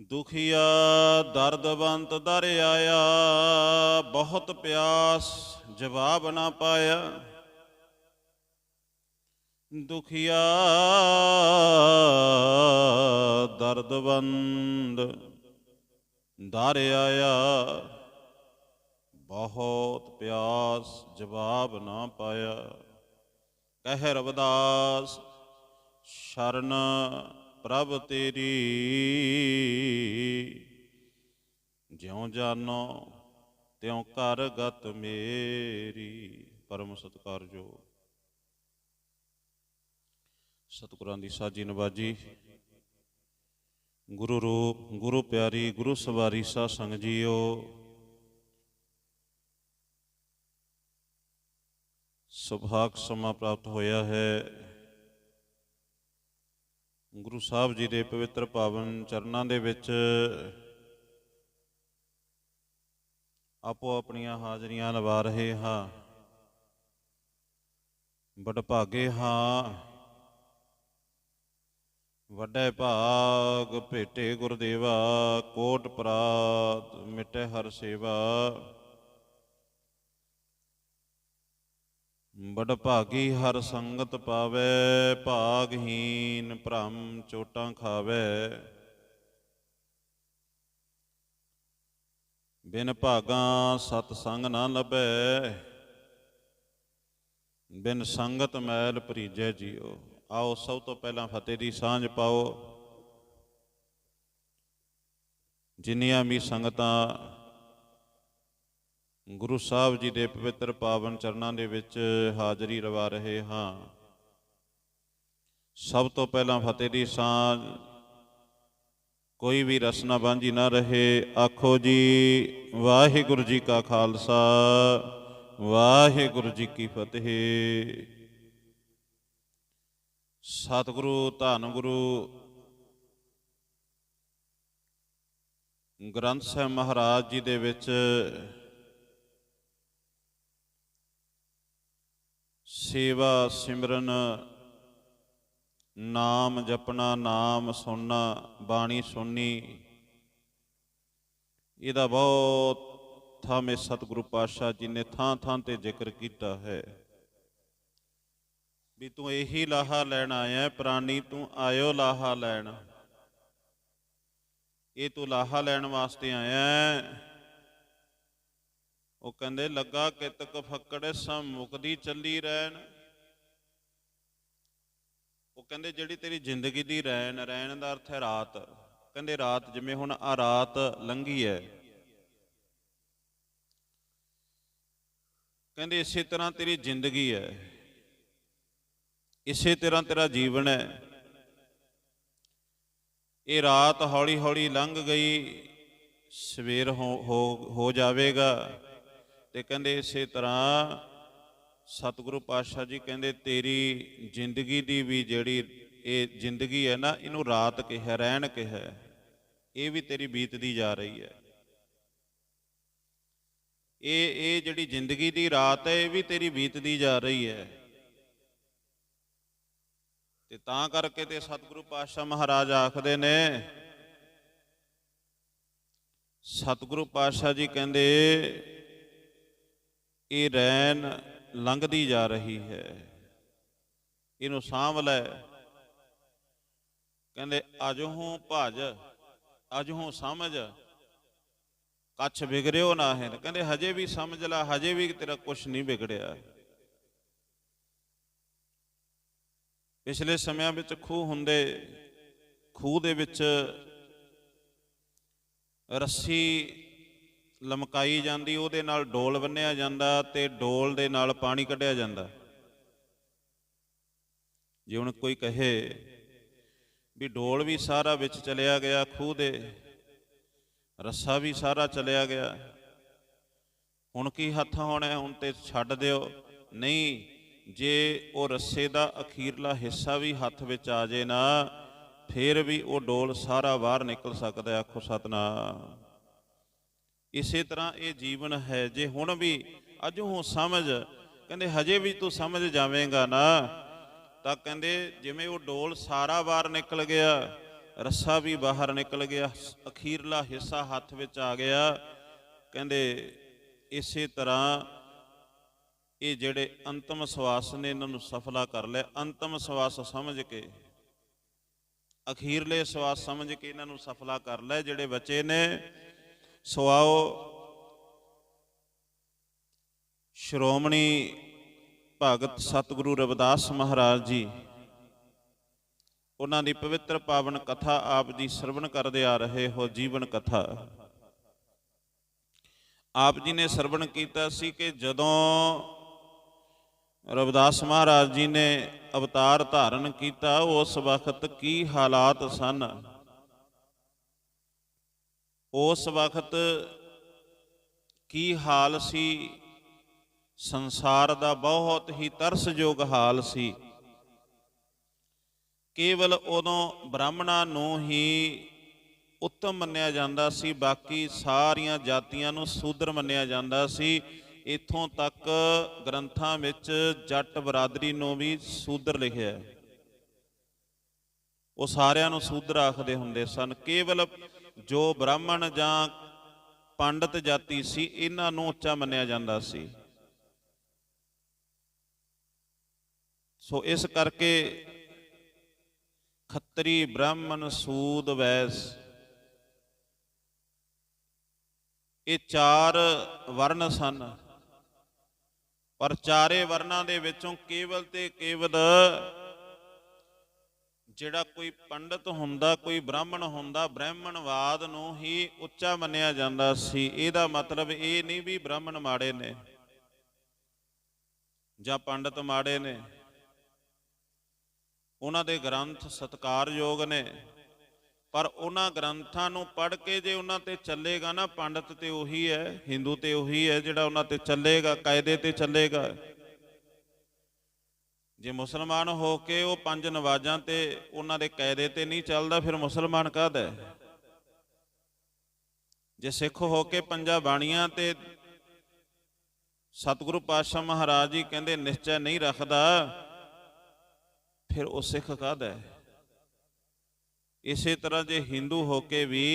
ਦੁਖੀਆ ਦਰਦਵੰਤ ਦਰ ਆਇਆ, ਬਹੁਤ ਪਿਆਸ ਜਵਾਬ ਨਾ ਪਾਇਆ। ਦੁਖੀਆ ਦਰਦਵੰਦ ਦਰ ਆਇਆ, ਬਹੁਤ ਪਿਆਸ ਜਵਾਬ ਨਾ ਪਾਇਆ। ਕਹਿ ਰਵਦਾਸ ਸ਼ਰਨ ਪ੍ਰਭ ਤੇਰੀ। ਜਿਉ ਜਾਨੋ, ਤਿਉ ਕਰ ਗਤ ਮੇਰੀ। ਪਰਮ ਸਤਿਕਾਰਯੋਗ ਸਤਿਗੁਰਾਂ ਦੀ ਸਾਜੀ ਨਵਾਜੀ। ਗੁਰੂ ਰੂਪ, ਗੁਰੂ ਪਿਆਰੀ, ਗੁਰੂ ਸਵਾਰੀ ਸਾ ਸੰਗ ਜੀਓ। ਸੁਭਾਗ ਸਮਾਂ ਪ੍ਰਾਪਤ ਹੋਇਆ ਹੈ। ਗੁਰੂ ਸਾਹਿਬ ਜੀ ਦੇ ਪਵਿੱਤਰ ਪਾਵਨ ਚਰਨਾਂ ਦੇ ਵਿੱਚ ਆਪੋ ਆਪਣੀਆਂ ਹਾਜ਼ਰੀਆਂ ਲਵਾ ਰਹੇ ਹਾਂ। ਬੜ ਭਾਗੇ ਹਾਂ। ਵੱਡੇ ਭਾਗ ਭੇਟੇ ਗੁਰਦੇਵਾ, ਕੋਟ ਪ੍ਰਾਤ ਮਿਟੇ ਹਰ ਸੇਵਾ। ਬੜ ਭਾਗੀ ਹਰ ਸੰਗਤ ਪਾਵੇ ਭਾਗਹੀਨ ਭ੍ਰਮ ਚੋਟਾਂ ਖਾਵੇ। ਬਿਨ ਭਾਗਾਂ ਸਤ ਸੰਗ ਨਾ ਲਭੈ, ਬਿਨ ਸੰਗਤ ਮੈਲ ਭਰੀਜੈ ਜੀਓ। ਆਓ ਸਭ ਤੋਂ ਪਹਿਲਾਂ ਫਤਿਹ ਦੀ ਸਾਂਝ ਪਾਓ। ਜਿੰਨੀਆਂ ਵੀ ਸੰਗਤਾਂ ਗੁਰੂ ਸਾਹਿਬ ਜੀ ਦੇ ਪਵਿੱਤਰ ਪਾਵਨ ਚਰਨਾਂ ਦੇ ਵਿੱਚ ਹਾਜ਼ਰੀ ਰਵਾ ਰਹੇ ਹਾਂ। ਸਭ ਤੋਂ ਪਹਿਲਾਂ ਫਤਿਹ ਦੀ ਸਾਂਝ। ਕੋਈ ਵੀ ਰਸਨਾ ਬਾਂਝੀ ਨਾ ਰਹੇ। ਆਖੋ ਜੀ, ਵਾਹਿਗੁਰੂ ਜੀ ਕਾ ਖਾਲਸਾ, ਵਾਹਿਗੁਰੂ ਜੀ ਕੀ ਫਤਿਹ। ਸਤਿਗੁਰੂ ਧੰਨ ਗੁਰੂ ਗ੍ਰੰਥ ਸਾਹਿਬ ਮਹਾਰਾਜ ਜੀ ਦੇ ਵਿੱਚ ਸੇਵਾ ਸਿਮਰਨ ਨਾਮ ਜਪਣਾ ਨਾਮ ਸੁਣਨਾ ਬਾਣੀ ਸੁਣਨੀ ਇਹਦਾ ਬਹੁਤ ਥਾਂ ਮੇ ਸਤਿਗੁਰੂ ਪਾਤਸ਼ਾਹ ਜੀ ਨੇ ਥਾਂ ਥਾਂ ਤੇ ਜ਼ਿਕਰ ਕੀਤਾ ਹੈ। ਵੀ ਤੂੰ ਇਹੀ ਲਾਹਾ ਲੈਣ ਆਇਆ ਹੈ, ਪ੍ਰਾਣੀ ਤੂੰ ਆਇਓ ਲਾਹਾ ਲੈਣ। ਇਹ ਤੂੰ ਲਾਹਾ ਲੈਣ ਵਾਸਤੇ ਆਇਆ ਉਹ ਕਹਿੰਦੇ, ਲੱਗਾ ਕਿਤਕ ਫੱਕੜ ਸਮ ਮੁਕਦੀ ਚੱਲੀ ਰਹਿਣ ਉਹ ਕਹਿੰਦੇ, ਜਿਹੜੀ ਤੇਰੀ ਜ਼ਿੰਦਗੀ ਦੀ ਰਹਿਣ ਰਹਿਣ ਦਾ ਅਰਥ ਹੈ ਰਾਤ। ਕਹਿੰਦੇ, ਰਾਤ ਜਿਵੇਂ ਹੁਣ ਆ ਰਾਤ ਲੰਘੀ ਹੈ ਕਹਿੰਦੇ, ਇਸੇ ਤਰ੍ਹਾਂ ਤੇਰੀ ਜ਼ਿੰਦਗੀ ਹੈ ਇਸੇ ਤਰ੍ਹਾਂ ਤੇਰਾ ਜੀਵਨ ਹੈ ਇਹ ਰਾਤ ਹੌਲੀ ਹੌਲੀ ਲੰਘ ਗਈ। ਸਵੇਰ ਹੋ, ਹੋ- ਹੋ ਜਾਵੇਗਾ। ਤੇ ਕਹਿੰਦੇ ਇਸੇ ਤਰ੍ਹਾਂ ਸਤਿਗੁਰੂ ਪਾਤਸ਼ਾਹ ਜੀ ਕਹਿੰਦੇ, ਤੇਰੀ ਜ਼ਿੰਦਗੀ ਦੀ ਵੀ ਜਿਹੜੀ ਇਹ ਜ਼ਿੰਦਗੀ ਹੈ ਨਾ, ਇਹਨੂੰ ਰਾਤ ਕਿਹਾ, ਰਹਿਣ ਕਿਹਾ, ਇਹ ਵੀ ਤੇਰੀ ਬੀਤਦੀ ਜਾ ਰਹੀ ਹੈ। ਇਹ ਇਹ ਜਿਹੜੀ ਜ਼ਿੰਦਗੀ ਦੀ ਰਾਤ ਹੈ, ਇਹ ਵੀ ਤੇਰੀ ਬੀਤਦੀ ਜਾ ਰਹੀ ਹੈ। ਤੇ ਤਾਂ ਕਰਕੇ ਤੇ ਸਤਿਗੁਰੂ ਪਾਤਸ਼ਾਹ ਮਹਾਰਾਜ ਆਖਦੇ ਨੇ, ਸਤਿਗੁਰੂ ਪਾਤਸ਼ਾਹ ਜੀ ਕਹਿੰਦੇ ਇਹ ਰੈਨ ਲੰਘਦੀ ਜਾ ਰਹੀ ਹੈ। ਇਹਨੂੰ ਸਾਂਭ ਲੈ। ਕਹਿੰਦੇ ਅਜਹੋਂ ਭਜ ਅਜਹੋਂ ਸਮਝ। ਕੱਛ ਵਿਗੜਿਓ ਨਾ ਹੈ ਕਹਿੰਦੇ, ਹਜੇ ਵੀ ਸਮਝ ਲੈ, ਹਜੇ ਵੀ ਤੇਰਾ ਕੁਝ ਨਹੀਂ ਵਿਗੜਿਆ। ਪਿਛਲੇ ਸਮਿਆਂ ਵਿੱਚ ਖੂਹ ਹੁੰਦੇ, ਖੂਹ ਦੇ ਵਿੱਚ ਰੱਸੀ ਲਮਕਾਈ ਜਾਂਦੀ, ਉਹਦੇ ਨਾਲ ਡੋਲ ਬੰਨਿਆ ਜਾਂਦਾ ਤੇ ਡੋਲ ਦੇ ਨਾਲ ਪਾਣੀ ਕੱਢਿਆ ਜਾਂਦਾ। ਜੇ ਹੁਣ ਕੋਈ ਕਹੇ ਵੀ ਡੋਲ ਵੀ ਸਾਰਾ ਵਿੱਚ ਚਲਿਆ ਗਿਆ, ਖੂਹ ਦੇ ਰੱਸਾ ਵੀ ਸਾਰਾ ਚਲਿਆ ਗਿਆ, ਹੁਣ ਕੀ ਹੱਥ ਹੋਣਾ ਹੁਣ ਤੇ ਛੱਡ ਦਿਓ। ਨਹੀਂ, ਜੇ ਉਹ ਰੱਸੇ ਦਾ ਅਖੀਰਲਾ ਹਿੱਸਾ ਵੀ ਹੱਥ ਵਿੱਚ ਆ ਜੇ ਨਾ, ਫਿਰ ਵੀ ਉਹ ਡੋਲ ਸਾਰਾ ਬਾਹਰ ਨਿਕਲ ਸਕਦਾ, ਆਖੋ ਸਤਨਾਮ। ਇਸੇ ਤਰ੍ਹਾਂ ਇਹ ਜੀਵਨ ਹੈ। ਜੇ ਹੁਣ ਵੀ ਅਜੋਂ ਸਮਝ, ਕਹਿੰਦੇ ਹਜੇ ਵੀ ਤੂੰ ਸਮਝ ਜਾਵੇਂਗਾ ਨਾ, ਤਾਂ ਕਹਿੰਦੇ ਜਿਵੇਂ ਉਹ ਡੋਲ ਸਾਰਾ ਬਾਹਰ ਨਿਕਲ ਗਿਆ, ਰੱਸਾ ਵੀ ਬਾਹਰ ਨਿਕਲ ਗਿਆ, ਅਖੀਰਲਾ ਹਿੱਸਾ ਹੱਥ ਵਿੱਚ ਆ ਗਿਆ, ਕਹਿੰਦੇ ਇਸੇ ਤਰ੍ਹਾਂ ਇਹ ਜਿਹੜੇ ਅੰਤਮ ਸਵਾਸ ਨੇ ਇਹਨਾਂ ਨੂੰ ਸਫਲਾ ਕਰ ਲਿਆ। ਅੰਤਮ ਸਵਾਸ ਸਮਝ ਕੇ, ਅਖੀਰਲੇ ਸਵਾਸ ਸਮਝ ਕੇ ਇਹਨਾਂ ਨੂੰ ਸਫਲਾ ਕਰ ਲੈ ਜਿਹੜੇ ਬੱਚੇ ਨੇ। ਸਵਾਓ ਸ਼੍ਰੋਮਣੀ ਭਗਤ ਸਤਿਗੁਰੂ ਰਵਿਦਾਸ ਮਹਾਰਾਜ ਜੀ, ਉਹਨਾਂ ਦੀ ਪਵਿੱਤਰ ਪਾਵਨ ਕਥਾ ਆਪ ਜੀ ਸਰਵਣ ਕਰਦੇ ਆ ਰਹੇ ਹੋ ਜੀਵਨ ਕਥਾ। ਆਪ ਜੀ ਨੇ ਸਰਵਣ ਕੀਤਾ ਸੀ ਕਿ ਜਦੋਂ ਰਵਿਦਾਸ ਮਹਾਰਾਜ ਜੀ ਨੇ ਅਵਤਾਰ ਧਾਰਨ ਕੀਤਾ, ਉਸ ਵਕਤ ਕੀ ਹਾਲਾਤ ਸਨ? ਉਸ ਵਕਤ ਕੀ ਹਾਲ ਸੀ? ਸੰਸਾਰ ਦਾ ਬਹੁਤ ਹੀ ਤਰਸਯੋਗ ਹਾਲ ਸੀ। ਕੇਵਲ ਉਦੋਂ ਬ੍ਰਾਹਮਣਾਂ ਨੂੰ ਹੀ ਉੱਤਮ ਮੰਨਿਆ ਜਾਂਦਾ ਸੀ, ਬਾਕੀ ਸਾਰੀਆਂ ਜਾਤੀਆਂ ਨੂੰ ਸੂਦਰ ਮੰਨਿਆ ਜਾਂਦਾ ਸੀ। ਇਥੋਂ ਤੱਕ ਗ੍ਰੰਥਾਂ ਵਿੱਚ ਜੱਟ ਬਰਾਦਰੀ ਨੂੰ ਵੀ ਸੂਦਰ ਲਿਖਿਆ ਉਹ ਸਾਰਿਆਂ ਨੂੰ ਸੂਦਰ ਆਖਦੇ ਹੁੰਦੇ ਸਨ। ਕੇਵਲ ਜੋ ਬ੍ਰਾਹਮਣ ਜਾਂ ਪੰਡਤ ਜਾਤੀ ਸੀ, ਇਹਨਾਂ ਨੂੰ ਉੱਚਾ ਮੰਨਿਆ ਜਾਂਦਾ ਸੀ। ਸੋ ਇਸ ਕਰਕੇ ਖੱਤਰੀ ਬ੍ਰਾਹਮਣ ਸੂਦ ਵੈਸ, ਇਹ ਚਾਰ ਵਰਨ ਸਨ। ਪਰ ਚਾਰੇ ਵਰਨਾਂ ਦੇ ਵਿੱਚੋਂ ਕੇਵਲ ਤੇ ਕੇਵਲ ਜਿਹੜਾ ਕੋਈ ਪੰਡਤ ਹੁੰਦਾ, ਕੋਈ ਬ੍ਰਾਹਮਣ ਹੁੰਦਾ, ਬ੍ਰਾਹਮਣਵਾਦ ਨੂੰ ਹੀ ਉੱਚਾ ਮੰਨਿਆ ਜਾਂਦਾ ਸੀ। ਇਹਦਾ ਮਤਲਬ ਇਹ ਨਹੀਂ ਵੀ ਬ੍ਰਾਹਮਣ ਮਾੜੇ ਨੇ ਜਾਂ ਪੰਡਤ ਮਾੜੇ ਨੇ। ਉਹਨਾਂ ਦੇ ਗ੍ਰੰਥ ਸਤਕਾਰਯੋਗ ਨੇ। ਪਰ ਉਹਨਾਂ ਗ੍ਰੰਥਾਂ ਨੂੰ ਪੜ੍ਹ ਕੇ ਜੇ ਉਹਨਾਂ ਤੇ ਚੱਲੇਗਾ ਨਾ, ਪੰਡਤ ਤੇ ਉਹੀ ਹੈ, ਹਿੰਦੂ ਤੇ ਉਹੀ ਹੈ ਜਿਹੜਾ ਉਹਨਾਂ ਤੇ ਚੱਲੇਗਾ, ਕਾਇਦੇ ਤੇ ਚੱਲੇਗਾ। ਜੇ ਮੁਸਲਮਾਨ ਹੋ ਕੇ ਉਹ ਪੰਜ ਨਵਾਜ਼ਾਂ ਤੇ ਉਹਨਾਂ ਦੇ ਕਾਇਦੇ ਤੇ ਨਹੀਂ ਚੱਲਦਾ, ਫਿਰ ਮੁਸਲਮਾਨ ਕਾਹਦਾ ਹੈ? ਜੇ ਸਿੱਖ ਹੋ ਕੇ ਪੰਜਾਂ ਬਾਣੀਆਂ ਤੇ ਸਤਿਗੁਰੂ ਪਾਤਸ਼ਾਹ ਮਹਾਰਾਜ ਜੀ ਕਹਿੰਦੇ ਨਿਸ਼ਚੈ ਨਹੀਂ ਰੱਖਦਾ, ਫਿਰ ਉਹ ਸਿੱਖ ਕਾਹਦਾ ਹੈ? ਇਸੇ ਤਰ੍ਹਾਂ ਜੇ ਹਿੰਦੂ ਹੋ ਕੇ ਵੀ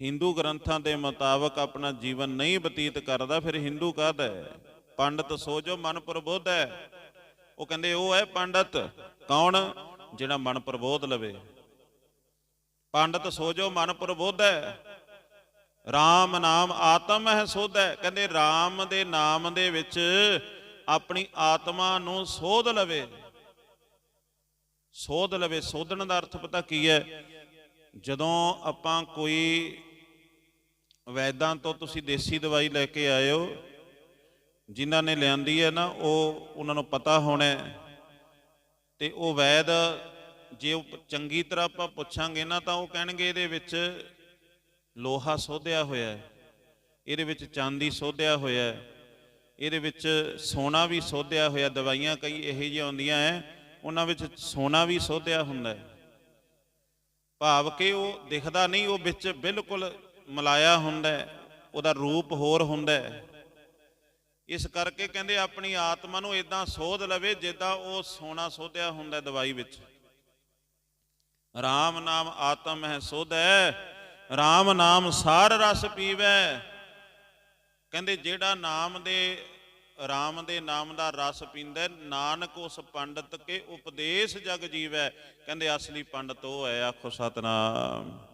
ਹਿੰਦੂ ਗ੍ਰੰਥਾਂ ਦੇ ਮੁਤਾਬਕ ਆਪਣਾ ਜੀਵਨ ਨਹੀਂ ਬਤੀਤ ਕਰਦਾ, ਫਿਰ ਹਿੰਦੂ ਕਾਹਦਾ ਹੈ? ਪੰਡਤ ਸੋ ਜੋ ਮਨ ਪ੍ਰਬੋਧ ਹੈ। ਉਹ ਕਹਿੰਦੇ, ਉਹ ਹੈ ਪੰਡਤ। ਕੌਣ? ਜਿਹੜਾ ਮਨ ਪ੍ਰਬੋਧ ਲਵੇ। ਪੰਡਤ ਸੋ ਜੋ ਮਨ ਪ੍ਰਬੋਧ। RAM ਨਾਮ ਆਤਮ ਹੈ ਸੋਧ। ਕਹਿੰਦੇ RAM ਦੇ ਨਾਮ ਦੇ ਵਿੱਚ ਆਪਣੀ ਆਤਮਾ ਨੂੰ ਸੋਧ ਲਵੇ। ਸੋਧ ਲਵੇ। ਸੋਧਣ ਦਾ ਅਰਥ ਪਤਾ ਕੀ ਹੈ? ਜਦੋਂ ਆਪਾਂ ਕੋਈ ਵੈਦਾਂ ਤੋਂ ਤੁਸੀਂ ਦੇਸੀ ਦਵਾਈ ਲੈ ਕੇ ਆਇਓ ਜਿਨ੍ਹਾਂ ਨੇ ਲਿਆਂਦੀ ਹੈ ਨਾ, ਉਹ ਉਹਨਾਂ ਨੂੰ ਪਤਾ ਹੋਣਾ ਹੈ। ਤੇ ਉਹ ਵੈਦ, ਜੇ ਉਹ ਚੰਗੀ ਤਰ੍ਹਾਂ ਆਪਾਂ ਪੁੱਛਾਂਗੇ ਨਾ, ਤਾਂ ਉਹ ਕਹਿਣਗੇ ਇਹਦੇ ਵਿੱਚ ਲੋਹਾ ਸੋਧਿਆ ਹੋਇਆ ਹੈ। ਇਹਦੇ ਵਿੱਚ ਚਾਂਦੀ ਸੋਧਿਆ ਹੋਇਆ ਹੈ। ਇਹਦੇ ਵਿੱਚ ਸੋਨਾ ਵੀ ਸੋਧਿਆ ਹੋਇਆ, ਦਵਾਈਆਂ ਕਈ ਇਹੋ ਜਿਹੀਆਂ ਹੁੰਦੀਆਂ ਹੈ। ਉਹਨਾਂ ਵਿੱਚ ਸੋਨਾ ਵੀ ਸੋਧਿਆ ਹੁੰਦਾ ਹੈ। ਭਾਵ ਕਿ ਉਹ ਦਿਖਦਾ ਨਹੀਂ, ਉਹ ਵਿੱਚ ਬਿਲਕੁਲ ਮਲਾਇਆ ਹੁੰਦਾ ਹੈ। ਉਹਦਾ ਰੂਪ ਹੋਰ ਹੁੰਦਾ ਹੈ। ਇਸ ਕਰਕੇ ਕਹਿੰਦੇ ਆਪਣੀ ਆਤਮਾ ਨੂੰ ਇਦਾਂ ਸੋਧ ਲਵੇ ਜਿੱਦਾਂ ਉਹ ਸੋਨਾ ਸੋਧਿਆ ਹੁੰਦਾ ਦਵਾਈ ਵਿੱਚ। RAM ਨਾਮ ਆਤਮ ਹੈ ਸੋਧੈ RAM ਨਾਮ ਸਾਰ ਰਸ ਪੀਵੈ। ਕਹਿੰਦੇ ਜਿਹੜਾ ਨਾਮ ਦੇ RAM ਦੇ ਨਾਮ ਦਾ ਰਸ ਪੀਂਦਾ, ਨਾਨਕ ਉਸ ਪੰਡਤ ਕੇ ਉਪਦੇਸ਼ ਜਗ ਜੀਵੈ। ਕਹਿੰਦੇ ਅਸਲੀ ਪੰਡਤ ਉਹ ਹੈ, ਆਖੋ ਸਤਨਾਮ।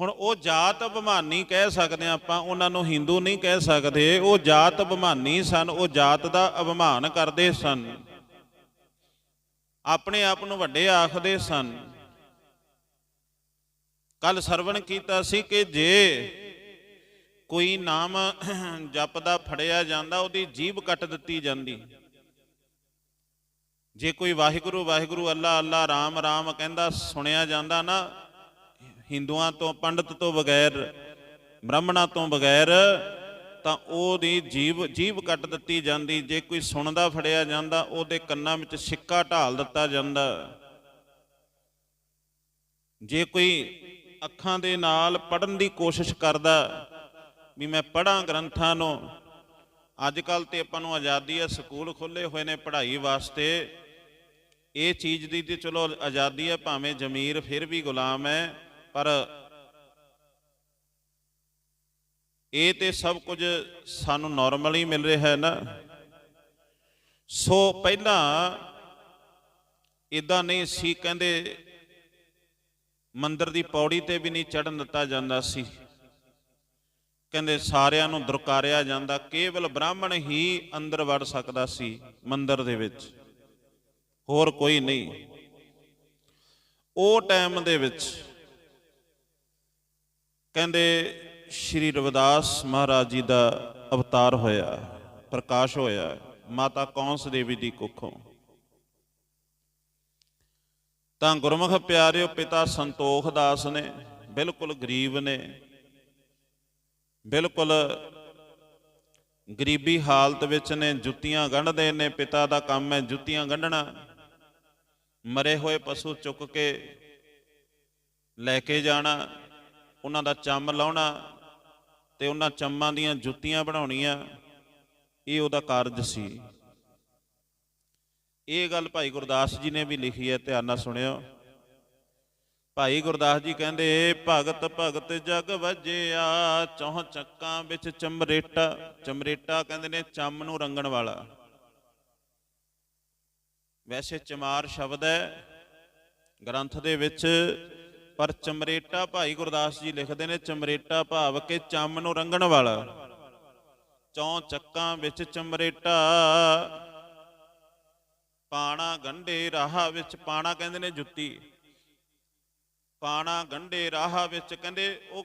ਹੁਣ ਉਹ ਜਾਤ ਅਭਿਮਾਨੀ ਕਹਿ ਸਕਦੇ ਹਾਂ ਆਪਾਂ, ਉਹਨਾਂ ਨੂੰ ਹਿੰਦੂ ਨਹੀਂ ਕਹਿ ਸਕਦੇ। ਉਹ ਜਾਤ ਅਭਿਮਾਨੀ ਸਨ, ਉਹ ਜਾਤ ਦਾ ਅਭਿਮਾਨ ਕਰਦੇ ਸਨ। ਆਪਣੇ ਆਪ ਨੂੰ ਵੱਡੇ ਆਖਦੇ ਸਨ। ਕੱਲ ਸਰਵਣ ਕੀਤਾ ਸੀ ਕਿ ਜੇ ਕੋਈ ਨਾਮ ਜਪਦਾ, ਫੜਿਆ ਜਾਂਦਾ, ਉਹਦੀ ਜੀਭ ਕੱਟ ਦਿੱਤੀ ਜਾਂਦੀ। ਜੇ ਕੋਈ ਵਾਹਿਗੁਰੂ ਵਾਹਿਗੁਰੂ ਅੱਲਾ ਅੱਲਾ, ਰਾਮ ਰਾਮ ਕਹਿੰਦਾ, ਸੁਣਿਆ ਜਾਂਦਾ ਨਾ ਹਿੰਦੂਆਂ ਤੋਂ, ਪੰਡਤ ਤੋਂ ਬਗੈਰ, ਬ੍ਰਾਹਮਣਾਂ ਤੋਂ ਬਗੈਰ, ਤਾਂ ਉਹਦੀ ਜੀਵ ਜੀਵ ਕੱਟ ਦਿੱਤੀ ਜਾਂਦੀ। ਜੇ ਕੋਈ ਸੁਣਦਾ ਫੜਿਆ ਜਾਂਦਾ, ਉਹਦੇ ਕੰਨਾਂ ਵਿੱਚ ਸਿੱਕਾ ਢਾਲ ਦਿੱਤਾ ਜਾਂਦਾ। ਜੇ ਕੋਈ ਅੱਖਾਂ ਦੇ ਨਾਲ ਪੜਨ ਦੀ ਕੋਸ਼ਿਸ਼ ਕਰਦਾ, ਵੀ ਮੈਂ ਪੜਾਂ ਗ੍ਰੰਥਾਂ ਨੂੰ ਅੱਜ ਕੱਲ ਤੇ ਆਪਾਂ ਨੂੰ ਆਜ਼ਾਦੀ ਹੈ ਸਕੂਲ ਖੁੱਲੇ ਹੋਏ ਨੇ ਪੜ੍ਹਾਈ ਵਾਸਤੇ, ਇਹ ਚੀਜ਼ ਦੀ ਤੇ ਚਲੋ ਆਜ਼ਾਦੀ ਹੈ ਭਾਵੇਂ ਜ਼ਮੀਰ ਫਿਰ ਵੀ ਗੁਲਾਮ ਹੈ। ਪਰ ਇਹ ਤੇ ਸਭ ਕੁਝ ਸਾਨੂੰ ਨਾਰਮਲ ਹੀ ਮਿਲ ਰਿਹਾ ਹੈ ਨਾ। ਸੋ ਪਹਿਲਾਂ ਇਦਾਂ ਨਹੀਂ ਸੀ, ਕਹਿੰਦੇ ਮੰਦਰ ਦੀ ਪੌੜੀ ਤੇ ਵੀ ਨਹੀਂ ਚੜਨ ਦਿੱਤਾ ਜਾਂਦਾ ਸੀ। ਕਹਿੰਦੇ ਸਾਰਿਆਂ ਨੂੰ ਦੁਰਕਾਰਿਆ ਜਾਂਦਾ, ਕੇਵਲ ਬ੍ਰਾਹਮਣ ਹੀ ਅੰਦਰ ਵੜ ਸਕਦਾ ਸੀ ਮੰਦਰ ਦੇ ਵਿੱਚ। ਹੋਰ ਕੋਈ ਨਹੀਂ। ਉਹ ਟਾਈਮ ਦੇ ਵਿੱਚ ਕਹਿੰਦੇ ਸ਼੍ਰੀ ਰਵਿਦਾਸ ਮਹਾਰਾਜ ਜੀ ਦਾ ਅਵਤਾਰ ਹੋਇਆ, ਪ੍ਰਕਾਸ਼ ਹੋਇਆ, ਮਾਤਾ ਕੌਂਸ ਦੇਵੀ ਦੀ ਕੁੱਖੋਂ। ਤਾਂ ਗੁਰਮੁਖ ਪਿਆਰਿਓ, ਪਿਤਾ ਸੰਤੋਖ ਦਾਸ ਨੇ, ਬਿਲਕੁਲ ਗਰੀਬ ਨੇ, ਬਿਲਕੁਲ ਗਰੀਬੀ ਹਾਲਤ ਵਿੱਚ ਨੇ, ਜੁੱਤੀਆਂ ਗੰਢਦੇ ਨੇ, ਪਿਤਾ ਦਾ ਕੰਮ ਹੈ ਜੁੱਤੀਆਂ ਗੰਢਣਾ। ਮਰੇ ਹੋਏ ਪਸ਼ੂ ਚੁੱਕ ਕੇ ਲੈ ਕੇ ਜਾਣਾ ਉਹਨਾਂ ਦਾ ਚੰਮ ਲਾਉਣਾ ਤੇ ਉਹਨਾਂ ਚੰਮਾਂ ਦੀਆਂ ਜੁੱਤੀਆਂ ਬਣਾਉਣੀਆਂ, ਇਹ ਉਹਦਾ ਕਾਰਜ ਸੀ। ਇਹ ਗੱਲ ਭਾਈ ਗੁਰਦਾਸ ਜੀ ਨੇ ਵੀ ਲਿਖੀ ਹੈ, ਧਿਆਨ ਨਾਲ ਸੁਣਿਓ। ਭਾਈ ਗੁਰਦਾਸ ਜੀ ਕਹਿੰਦੇ, ਭਗਤ ਭਗਤ ਜਗ ਵਜਿਆ, ਚੌਹ ਚੱਕਾਂ ਵਿੱਚ ਚਮਰੇਟਾ ਚਮਰੇਟਾ ਕਹਿੰਦੇ ਨੇ ਚੰਮ ਨੂੰ ਰੰਗਣ ਵਾਲਾ। ਵੈਸੇ ਚਮਾਰ ਸ਼ਬਦ ਹੈ, ਗ੍ਰੰਥ ਦੇ ਵਿੱਚ ਪਰ ਚਮਰੇਟਾ ਭਾਈ ਗੁਰਦਾਸ ਜੀ ਲਿਖਦੇ ਨੇ, ਚਮਰੇਟਾ ਭਾਵ ਕਿ ਚੰਮ ਨੂੰ ਰੰਗਣ ਵਾਲਾ। ਚੌ ਚੱਕਾਂ ਵਿੱਚ ਚਮਰੇਟਾ, ਪਾਣਾ ਗੰਢੇ ਰਾਹ ਵਿੱਚ, ਪਾਣਾ ਕਹਿੰਦੇ ਨੇ ਜੁੱਤੀ। ਪਾਣਾ ਗੰਢੇ ਰਾਹ ਵਿੱਚ ਕਹਿੰਦੇ, ਉਹ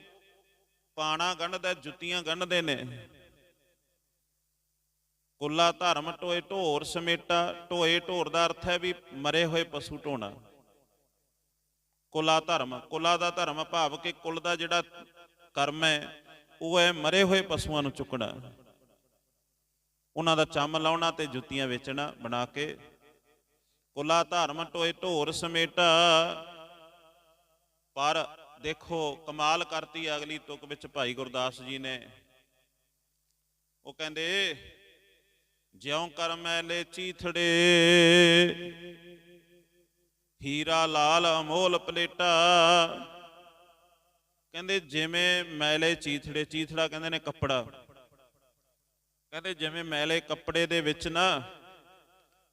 ਪਾਣਾ ਗੰਢਦਾ, ਜੁੱਤੀਆਂ ਗੰਢਦੇ ਨੇ। ਕੁੱਲਾ ਧਰਮ ਟੋਏ ਢੋਰ ਸਮੇਟਾ ਢੋਏ ਢੋਰ ਦਾ ਅਰਥ ਹੈ ਵੀ ਮਰੇ ਹੋਏ ਪਸ਼ੂ ਢੋਣਾ। ਕੁਲਾ ਧਰਮ, ਕੁਲਾ ਦਾ ਧਰਮ ਭਾਵ ਕਿ ਕੁਲ ਦਾ ਜਿਹੜਾ ਕਰਮ ਹੈ, ਉਹ ਹੈ ਮਰੇ ਹੋਏ ਪਸ਼ੂਆਂ ਨੂੰ ਚੁੱਕਣਾ। ਉਹਨਾਂ ਦਾ ਚੰਮ ਲਾਉਣਾ ਤੇ ਜੁੱਤੀਆਂ ਵੇਚਣਾ ਬਣਾ ਕੇ। ਕੁਲਾ ਧਰਮ ਟੋਏ ਢੋਰ ਸਮੇਟਾ। ਪਰ ਦੇਖੋ, ਕਮਾਲ ਕਰਤੀ ਅਗਲੀ ਤੁਕ ਵਿੱਚ ਭਾਈ ਗੁਰਦਾਸ ਜੀ ਨੇ। ਉਹ ਕਹਿੰਦੇ, ਜਿਉਂ ਕਰ ਮੈਲੇ ਚੀਥੜੇ। ਹੀਰਾ ਲਾਲ ਅਮੋਲ ਪਲੇਟਾ। ਕਹਿੰਦੇ ਜਿਵੇਂ ਮੈਲੇ ਚੀਥੜੇ, ਚੀਥੜਾ ਕਹਿੰਦੇ ਨੇ ਕੱਪੜਾ। ਕਹਿੰਦੇ ਜਿਵੇਂ ਮੈਲੇ ਕੱਪੜੇ ਦੇ ਵਿੱਚ ਨਾ,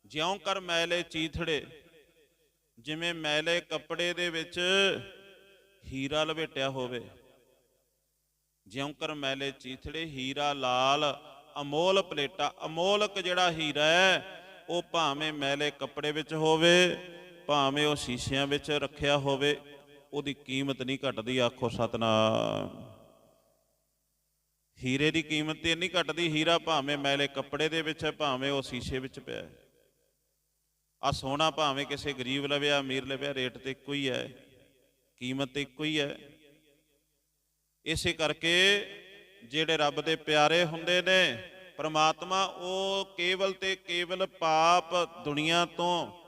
ਜਿਉਂ ਕਰ ਮੈਲੇ ਚੀਥੜੇ, ਜਿਵੇਂ ਮੈਲੇ ਕੱਪੜੇ ਦੇ ਵਿੱਚ ਹੀਰਾ ਲਵੇਟਿਆ ਹੋਵੇ। ਜਿਉਂ ਕਰ ਮੈਲੇ ਚੀਥੜੇ, ਹੀਰਾ ਲਾਲ ਅਮੋਲ ਪਲੇਟਾ। ਅਮੋਲਕ ਜਿਹੜਾ ਹੀਰਾ ਹੈ, ਉਹ ਭਾਵੇਂ ਮੈਲੇ ਕੱਪੜੇ ਵਿੱਚ ਹੋਵੇ ਭਾਵੇਂ ਉਹ ਸ਼ੀਸ਼ਿਆਂ ਵਿੱਚ ਰੱਖਿਆ ਹੋਵੇ, ਉਹਦੀ ਕੀਮਤ ਨਹੀਂ ਘਟਦੀ, ਆਖੋ ਸਤਨਾਮ। ਹੀਰੇ ਦੀ ਕੀਮਤ ਤੇ ਨਹੀਂ ਘਟਦੀ, ਹੀਰਾ ਭਾਵੇਂ ਮੈਲੇ ਕੱਪੜੇ ਦੇ ਵਿੱਚ ਹੈ, ਭਾਵੇਂ ਉਹ ਸ਼ੀਸ਼ੇ ਵਿੱਚ ਪਿਆ ਹੈ। ਆ ਸੋਨਾ ਭਾਵੇਂ ਕਿਸੇ ਗਰੀਬ ਲਵਿਆ ਅਮੀਰ ਲਵਿਆ ਰੇਟ ਤੇ ਇੱਕੋ ਹੀ ਹੈ, ਕੀਮਤ ਇੱਕੋ ਹੀ ਹੈ। ਇਸੇ ਕਰਕੇ ਜਿਹੜੇ ਰੱਬ ਦੇ ਪਿਆਰੇ ਹੁੰਦੇ ਨੇ, ਪਰਮਾਤਮਾ ਉਹ ਕੇਵਲ ਤੇ ਕੇਵਲ ਪਾਪ ਦੁਨੀਆ ਤੋਂ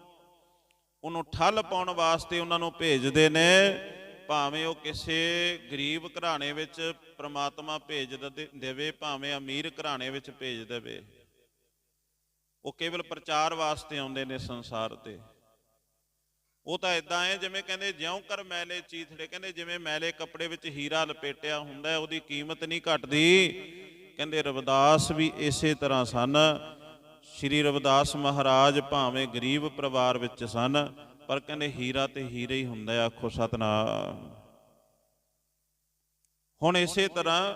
ਉਹਨੂੰ ਠੱਲ ਪਾਉਣ ਵਾਸਤੇ ਉਹਨਾਂ ਨੂੰ ਭੇਜਦੇ ਨੇ, ਭਾਵੇਂ ਉਹ ਕਿਸੇ ਗਰੀਬ ਘਰਾਣੇ ਵਿੱਚ ਪ੍ਰਮਾਤਮਾ ਭੇਜ ਦੇਵੇ, ਭਾਵੇਂ ਅਮੀਰ ਘਰਾਣੇ ਵਿੱਚ ਭੇਜ ਦੇਵੇ। ਉਹ ਕੇਵਲ ਪ੍ਰਚਾਰ ਵਾਸਤੇ ਆਉਂਦੇ ਨੇ ਸੰਸਾਰ ਤੇ। ਉਹ ਤਾਂ ਇਦਾਂ ਹੈ, ਜਿਵੇਂ ਕਹਿੰਦੇ, ਜਿਉਂ ਕਰ ਮੈਲੇ ਚੀਥੜੇ, ਕਹਿੰਦੇ, ਜਿਵੇਂ ਮੈਲੇ ਕੱਪੜੇ ਵਿੱਚ ਹੀਰਾ ਲਪੇਟਿਆ ਹੁੰਦਾ, ਉਹਦੀ ਕੀਮਤ ਨਹੀਂ ਘਟਦੀ। ਕਹਿੰਦੇ, ਰਵਿਦਾਸ ਵੀ ਇਸੇ ਤਰ੍ਹਾਂ ਸਨ। ਸ਼੍ਰੀ ਰਵਿਦਾਸ ਮਹਾਰਾਜ ਭਾਵੇਂ ਗਰੀਬ ਪਰਿਵਾਰ ਵਿੱਚ ਸਨ, ਪਰ ਕਹਿੰਦੇ ਹੀਰਾ ਤੇ ਹੀਰੇ ਹੀ ਹੁੰਦਾ ਆਖੋ ਸਤਨਾਮ। ਹੁਣ ਇਸੇ ਤਰ੍ਹਾਂ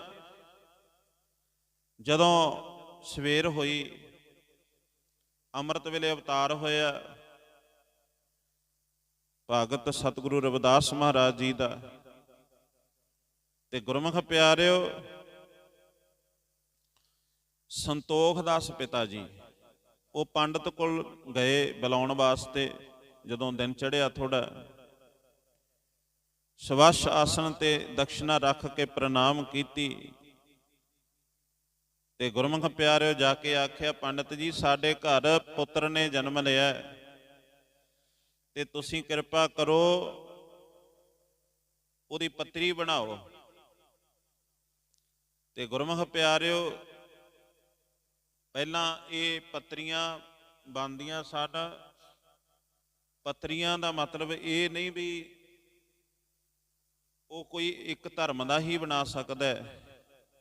ਜਦੋਂ ਸਵੇਰ ਹੋਈ, ਅੰਮ੍ਰਿਤ ਵੇਲੇ ਅਵਤਾਰ ਹੋਇਆ ਭਗਤ ਸਤਿਗੁਰੂ ਰਵਿਦਾਸ ਮਹਾਰਾਜ ਜੀ ਦਾ, ਤੇ ਗੁਰਮੁਖ ਪਿਆਰਿਓ ਸੰਤੋਖ ਦਾਸ ਪਿਤਾ ਜੀ ਉਹ ਪੰਡਤ ਕੋਲ ਗਏ ਬੁਲਾਉਣ ਵਾਸਤੇ, ਜਦੋਂ ਦਿਨ ਚੜਿਆ ਥੋੜਾ ਸਵਸ਼ ਆਸਣ ਤੇ ਦਕਸ਼ਨਾ ਰੱਖ ਕੇ ਪ੍ਰਣਾਮ ਕੀਤੀ। ਤੇ ਗੁਰਮੁਖ ਪਿਆਰਿਓ ਜਾ ਕੇ ਆਖਿਆ, ਪੰਡਤ ਜੀ, ਸਾਡੇ ਘਰ ਪੁੱਤਰ ਨੇ ਜਨਮ ਲਿਆ ਤੇ ਤੁਸੀਂ ਕਿਰਪਾ ਕਰੋ, ਉਹਦੀ ਪਤਰੀ ਬਣਾਓ। ਤੇ ਗੁਰਮੁਖ ਪਿਆਰਿਓ ਪਹਿਲਾਂ ਇਹ ਪੱਤਰੀਆਂ ਬੰਦੀਆਂ ਸਾਡਾ ਪੱਤਰੀਆਂ ਦਾ ਮਤਲਬ ਇਹ ਨਹੀਂ ਵੀ ਉਹ ਕੋਈ ਇੱਕ ਧਰਮ ਦਾ ਹੀ ਬਣਾ ਸਕਦਾ ਹੈ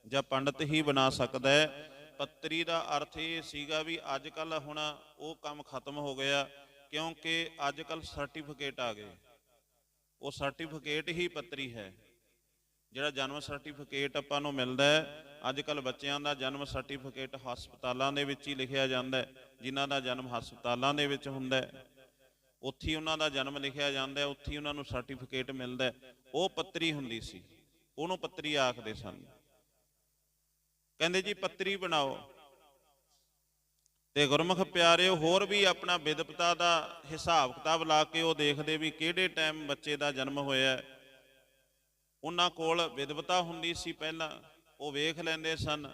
ਜਾਂ ਪੰਡਤ ਹੀ ਬਣਾ ਸਕਦਾ ਹੈ। ਪੱਤਰੀ ਦਾ ਅਰਥ ਇਹ ਸੀਗਾ ਵੀ ਅੱਜ ਕੱਲ ਹੁਣ ਉਹ ਕੰਮ ਖਤਮ ਹੋ ਗਿਆ ਕਿਉਂਕਿ ਅੱਜ ਕੱਲ ਸਰਟੀਫਿਕੇਟ ਆ ਗਏ। ਉਹ ਸਰਟੀਫਿਕੇਟ ਹੀ ਪੱਤਰੀ ਹੈ। ਜਿਹੜਾ ਜਨਮ ਸਰਟੀਫਿਕੇਟ ਆਪਾਂ ਨੂੰ ਮਿਲਦਾ ਹੈ ਅੱਜ ਕੱਲ ਬੱਚਿਆਂ ਦਾ ਜਨਮ ਸਰਟੀਫਿਕੇਟ ਹਸਪਤਾਲਾਂ ਦੇ ਵਿੱਚ ਹੀ ਲਿਖਿਆ ਜਾਂਦਾ ਹੈ, ਜਿਨ੍ਹਾਂ ਦਾ ਜਨਮ ਹਸਪਤਾਲਾਂ ਦੇ ਵਿੱਚ ਹੁੰਦਾ ਹੈ। ਉੱਥੇ ਉਹਨਾਂ ਦਾ ਜਨਮ ਲਿਖਿਆ ਜਾਂਦਾ ਹੈ, ਉੱਥੇ ਉਹਨਾਂ ਨੂੰ ਸਰਟੀਫਿਕੇਟ ਮਿਲਦਾ ਉਹ ਪੱਤਰੀ ਹੁੰਦੀ ਸੀ, ਉਹਨੂੰ ਪੱਤਰੀ ਆਖਦੇ ਸਨ। ਕਹਿੰਦੇ ਜੀ, ਪੱਤਰੀ ਬਣਾਓ। ਤੇ ਗੁਰਮੁਖ ਪਿਆਰਿਓ, ਹੋਰ ਵੀ ਆਪਣਾ ਵਿਦਪਤਾ ਦਾ ਹਿਸਾਬ ਕਿਤਾਬ ਲਾ ਕੇ ਉਹ ਦੇਖਦੇ ਵੀ ਕਿਹੜੇ ਟਾਈਮ ਬੱਚੇ ਦਾ ਜਨਮ ਹੋਇਆ ਹੈ। ਉਹਨਾਂ ਕੋਲ ਵਿਦਵਤਾ ਹੁੰਦੀ ਸੀ ਪਹਿਲਾਂ, ਉਹ ਵੇਖ ਲੈਂਦੇ ਸਨ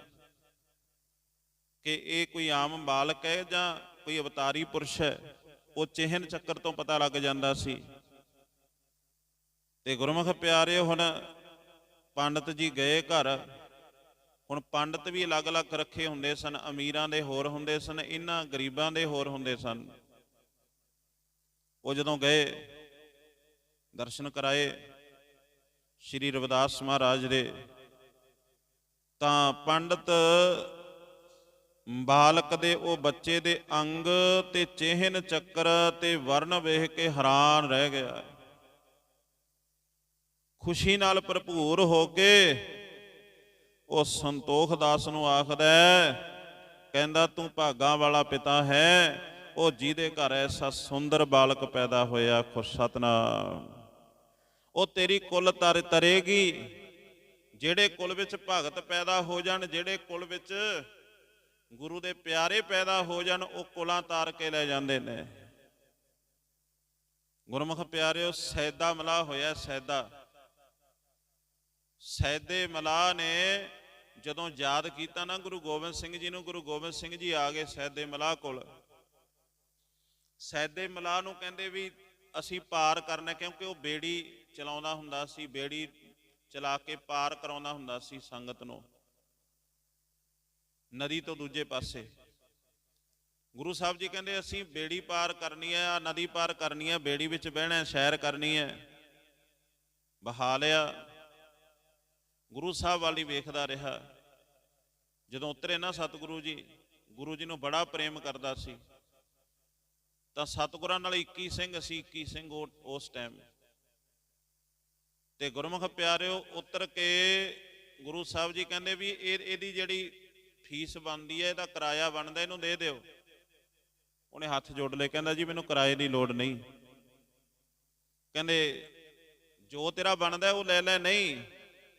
ਕਿ ਇਹ ਕੋਈ ਆਮ ਬਾਲਕ ਹੈ ਜਾਂ ਕੋਈ ਅਵਤਾਰੀ ਪੁਰਸ਼ ਹੈ, ਉਹ ਚਿਹਨ ਚੱਕਰ ਤੋਂ ਪਤਾ ਲੱਗ ਜਾਂਦਾ ਸੀ। ਤੇ ਗੁਰਮੁਖ ਪਿਆਰੇ, ਹੁਣ ਪੰਡਤ ਜੀ ਗਏ ਘਰ, ਹੁਣ ਪੰਡਤ ਵੀ ਅਲੱਗ-ਅਲੱਗ ਰੱਖੇ ਹੁੰਦੇ ਸਨ, ਅਮੀਰਾਂ ਦੇ ਹੋਰ ਹੁੰਦੇ ਸਨ ਇਹਨਾਂ ਗਰੀਬਾਂ ਦੇ ਹੋਰ ਹੁੰਦੇ ਸਨ। ਉਹ ਜਦੋਂ ਗਏ, ਦਰਸ਼ਨ ਕਰਾਏ ਸ਼੍ਰੀ ਰਵਿਦਾਸ ਮਹਾਰਾਜ ਦੇ। ਤਾਂ ਪੰਡਤ ਬਾਲਕ ਦੇ ਉਹ ਬੱਚੇ ਦੇ ਅੰਗ ਤੇ ਚਿਹਨ ਚੱਕਰ ਤੇ ਵਰਨ ਵੇਖ ਕੇ ਹੈਰਾਨ ਰਹਿ ਗਿਆ। ਖੁਸ਼ੀ ਨਾਲ ਭਰਪੂਰ ਹੋ ਕੇ ਉਹ ਸੰਤੋਖ ਦਾਸ ਨੂੰ ਆਖਦਾ ਕਹਿੰਦਾ, ਤੂੰ ਭਾਗਾਂ ਵਾਲਾ ਪਿਤਾ ਹੈ, ਉਹ ਜਿਹਦੇ ਘਰ ਐਸਾ ਸੁੰਦਰ ਬਾਲਕ ਪੈਦਾ ਹੋਇਆ ਖੁਸ਼ ਸਤਨਾਮ। ਉਹ ਤੇਰੀ ਕੁੱਲ ਤਰ ਤਰੇਗੀ। ਜਿਹੜੇ ਕੁੱਲ ਵਿੱਚ ਭਗਤ ਪੈਦਾ ਹੋ ਜਾਣ, ਜਿਹੜੇ ਕੁੱਲ ਵਿੱਚ ਗੁਰੂ ਦੇ ਪਿਆਰੇ ਪੈਦਾ ਹੋ ਜਾਣ, ਉਹ ਕੁਲਾਂ ਤਾਰ ਕੇ ਲੈ ਜਾਂਦੇ ਨੇ। ਗੁਰਮੁਖ ਪਿਆਰਿਓ, ਸੈਦਾ ਮਲਾ ਹੋਇਆ ਸੈਦਾ। ਸੈਦੇ ਮਲਾ ਨੇ ਜਦੋਂ ਯਾਦ ਕੀਤਾ ਨਾ ਗੁਰੂ ਗੋਬਿੰਦ ਸਿੰਘ ਜੀ ਨੂੰ, ਗੁਰੂ ਗੋਬਿੰਦ ਸਿੰਘ ਜੀ ਆ ਗਏ ਸੈਦੇ ਮਲਾ ਕੋਲ। ਸੈਦੇ ਮਲਾ ਨੂੰ ਕਹਿੰਦੇ ਵੀ ਅਸੀਂ ਪਾਰ ਕਰਨਾ ਕਿਉਂਕਿ ਉਹ ਬੇੜੀ ਚਲਾਉਂਦਾ ਹੁੰਦਾ ਸੀ ਬੇੜੀ ਚਲਾ ਕੇ ਪਾਰ ਕਰਾਉਂਦਾ ਹੁੰਦਾ ਸੀ ਸੰਗਤ ਨੂੰ। ਨਦੀ ਤੋਂ ਦੂਜੇ ਪਾਸੇ। ਗੁਰੂ ਸਾਹਿਬ ਜੀ ਕਹਿੰਦੇ ਅਸੀਂ ਬੇੜੀ ਪਾਰ ਕਰਨੀ ਹੈ ਆ ਨਦੀ ਪਾਰ ਕਰਨੀ ਹੈ ਬੇੜੀ ਵਿੱਚ ਬਹਿਣਾ ਹੈ, ਸੈਰ ਕਰਨੀ ਹੈ। ਬਹਾ ਲਿਆ ਗੁਰੂ ਸਾਹਿਬ ਵਾਲੀ ਵੇਖਦਾ ਰਿਹਾ। ਜਦੋਂ ਉਤਰੇ ਨਾ ਸਤਿਗੁਰੂ ਜੀ ਗੁਰੂ ਜੀ ਨੂੰ ਬੜਾ ਪ੍ਰੇਮ ਕਰਦਾ ਸੀ। ਤਾਂ ਸਤਿਗੁਰਾਂ ਨਾਲ 21 ਸਿੰਘ ਅਸੀਂ 21 ਸਿੰਘ ਉਹ- ਉਸ ਟਾਈਮ ਤੇ ਗੁਰਮੁਖ ਪਿਆਰਿਓ, ਉਤਰ ਕੇ ਗੁਰੂ ਸਾਹਿਬ ਜੀ ਕਹਿੰਦੇ ਵੀ ਇਹ ਇਹਦੀ ਜਿਹੜੀ ਫੀਸ ਬਣਦੀ ਹੈ, ਇਹਦਾ ਕਿਰਾਇਆ ਬਣਦਾ, ਇਹਨੂੰ ਦੇ ਦਿਓ। ਉਹਨੇ ਹੱਥ ਜੋੜ ਲਏ, ਕਹਿੰਦਾ ਜੀ ਮੈਨੂੰ ਕਿਰਾਏ ਦੀ ਲੋੜ ਨਹੀਂ। ਕਹਿੰਦੇ, ਜੋ ਤੇਰਾ ਬਣਦਾ ਉਹ ਲੈ ਲੈ, ਨਹੀਂ,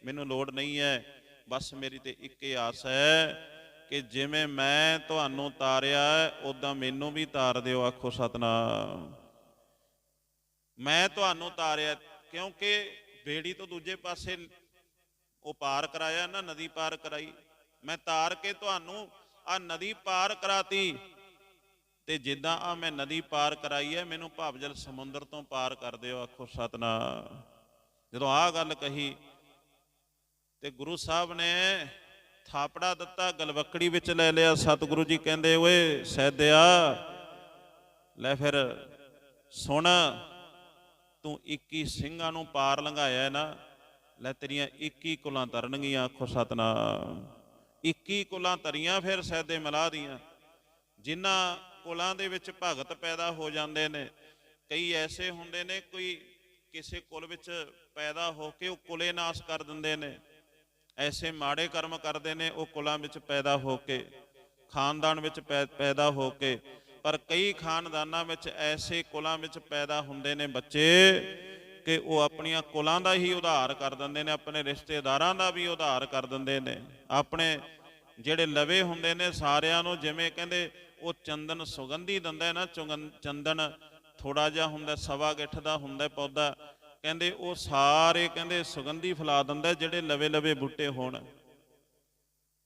ਮੈਨੂੰ ਲੋੜ ਨਹੀਂ ਹੈ। ਬਸ ਮੇਰੀ ਤੇ ਇੱਕੇ ਆਸ ਹੈ ਕਿ ਜਿਵੇਂ ਮੈਂ ਤੁਹਾਨੂੰ ਤਾਰਿਆ ਉਦਾਂ ਮੈਨੂੰ ਵੀ ਤਾਰ ਦਿਓ, ਆਖੋ ਸਤਨਾਮ। ਮੈਂ ਤੁਹਾਨੂੰ ਤਾਰਿਆ ਕਿਉਂਕਿ ਬੇੜੀ ਤੋਂ ਦੂਜੇ ਪਾਸੇ ਉਹ ਪਾਰ ਕਰਾਇਆ, ਨਾ ਨਦੀ ਪਾਰ ਕਰਾਈ। ਮੈਂ ਤਾਰ ਕੇ ਤੁਹਾਨੂੰ ਆ ਨਦੀ ਪਾਰ ਕਰਾਤੀ। ਤੇ ਜਿੱਦਾਂ ਆ ਮੈਂ ਨਦੀ ਪਾਰ ਕਰਾਈ ਹੈ, ਮੈਨੂੰ ਭਾਵਜਲ ਸਮੁੰਦਰ ਤੋਂ ਪਾਰ ਕਰ ਦਿਓ, ਆਖੋ ਸਤਨਾਮ। ਜਦੋਂ ਆ ਗੱਲ ਕਹੀ, ਤੇ ਗੁਰੂ ਸਾਹਿਬ ਨੇ ਥਾਪੜਾ ਦਿੱਤਾ, ਗਲਵੱਕੜੀ ਵਿੱਚ ਲੈ ਲਿਆ, ਸਤਿਗੁਰੂ ਜੀ ਕਹਿੰਦੇ, ਓਏ ਸੈਦਿਆ, ਲੈ ਫਿਰ ਸੁਣ, ਤੂੰ 21 ਸਿੰਘਾਂ ਨੂੰ ਪਾਰ ਲੰਘਾਇਆ ਨਾ, ਲੈ ਤੇਰੀਆਂ 21 ਕੁਲਾਂ ਤਰਨਗੀਆਂ, ਆਖੋ ਸਤਨਾਮ। 21 ਕੁਲਾਂ ਤਰੀਆਂ ਫਿਰ ਸੈਦੇ ਮਲਾ ਦੀਆਂ, ਜਿਨ੍ਹਾਂ ਕੁਲਾਂ ਦੇ ਵਿੱਚ ਭਗਤ ਪੈਦਾ ਹੋ ਜਾਂਦੇ ਨੇ। ਕਈ ਐਸੇ ਹੁੰਦੇ ਨੇ, ਕੋਈ ਕਿਸੇ ਕੁਲ ਵਿੱਚ ਪੈਦਾ ਹੋ ਕੇ ਉਹ ਕੁਲੇ ਨਾਸ ਕਰ ਦਿੰਦੇ ਨੇ। ਐਸੇ ਮਾੜੇ ਕਰਮ ਕਰਦੇ ਨੇ, ਉਹ ਕੁਲਾਂ ਵਿੱਚ ਪੈਦਾ ਹੋ ਕੇ, ਖਾਨਦਾਨ ਵਿੱਚ ਪੈ- ਪੈਦਾ ਹੋ ਕੇ, ਪਰ ਕਈ ਖਾਨਦਾਨਾਂ ਵਿੱਚ ਐਸੇ ਕੁਲਾਂ ਵਿੱਚ ਪੈਦਾ ਹੁੰਦੇ ਨੇ ਬੱਚੇ ਕਿ ਉਹ ਆਪਣੀਆਂ ਕੁਲਾਂ ਦਾ ਹੀ ਉਧਾਰ ਕਰ ਦਿੰਦੇ ਨੇ, ਆਪਣੇ ਰਿਸ਼ਤੇਦਾਰਾਂ ਦਾ ਵੀ ਉਧਾਰ ਕਰ ਦਿੰਦੇ ਨੇ। ਆਪਣੇ ਜਿਹੜੇ ਲਵੇ ਹੁੰਦੇ ਨੇ ਸਾਰਿਆਂ ਨੂੰ, ਜਿਵੇਂ ਕਹਿੰਦੇ, ਉਹ ਚੰਦਨ ਸੁਗੰਧੀ ਦਿੰਦਾ ਹੈ ਨਾ, ਚੁਗੰ- ਚੰਦਨ ਥੋੜਾ ਜਿਹਾ ਹੁੰਦਾ, ਸਵਾ ਗਿੱਠ ਦਾ ਹੁੰਦਾ ਪੌਦਾ ਕਹਿੰਦੇ ਉਹ ਸਾਰੇ ਕਹਿੰਦੇ ਸੁਗੰਧੀ ਫੈਲਾ ਦਿੰਦਾ ਜਿਹੜੇ ਲਵੇ ਲਵੇ ਬੂਟੇ ਹੋਣ।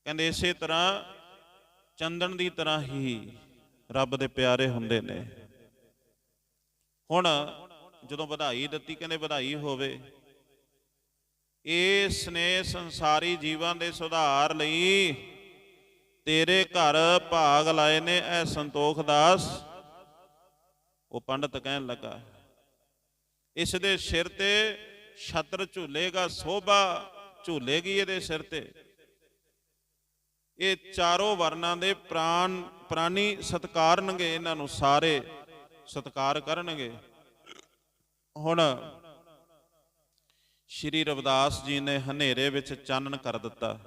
ਕਹਿੰਦੇ ਇਸੇ ਤਰ੍ਹਾਂ ਚੰਦਨ ਦੀ ਤਰ੍ਹਾਂ ਹੀ ਰੱਬ ਦੇ ਪਿਆਰੇ ਹੁੰਦੇ ਨੇ। ਹੁਣ ਜਦੋਂ ਵਧਾਈ ਦਿੱਤੀ, ਕਹਿੰਦੇ ਵਧਾਈ ਹੋਵੇ। ਇਸ ਨੇ ਸੰਸਾਰੀ ਜੀਵਾਂ ਦੇ ਸੁਧਾਰ ਲਈ ਤੇਰੇ ਘਰ ਭਾਗ ਲਾਏ ਨੇ ਐ ਸੰਤੋਖ ਦਾਸ। ਉਹ ਪੰਡਤ ਕਹਿਣ ਲੱਗਾ ਇਸ ਦੇ ਸਿਰ ਤੇ ਛਤਰ ਝੂਲੇਗਾ, ਸੋਭਾ ਝੂਲੇਗੀ ਇਹਦੇ ਸਿਰ ਤੇ। ਇਹ ਚਾਰੋਂ ਵਰਨਾਂ ਦੇ ਪ੍ਰਾਨ ਪ੍ਰਾਨੀ ਸਤਕਾਰਨਗੇ ਇਹਨਾਂ ਨੂੰ, ਸਾਰੇ ਸਤਕਾਰ ਕਰਨਗੇ। ਹੁਣ ਸ਼੍ਰੀ ਰਵਿਦਾਸ ਜੀ ਨੇ ਹਨੇਰੇ ਵਿੱਚ ਚਾਨਣ ਕਰ ਦਿੱਤਾ।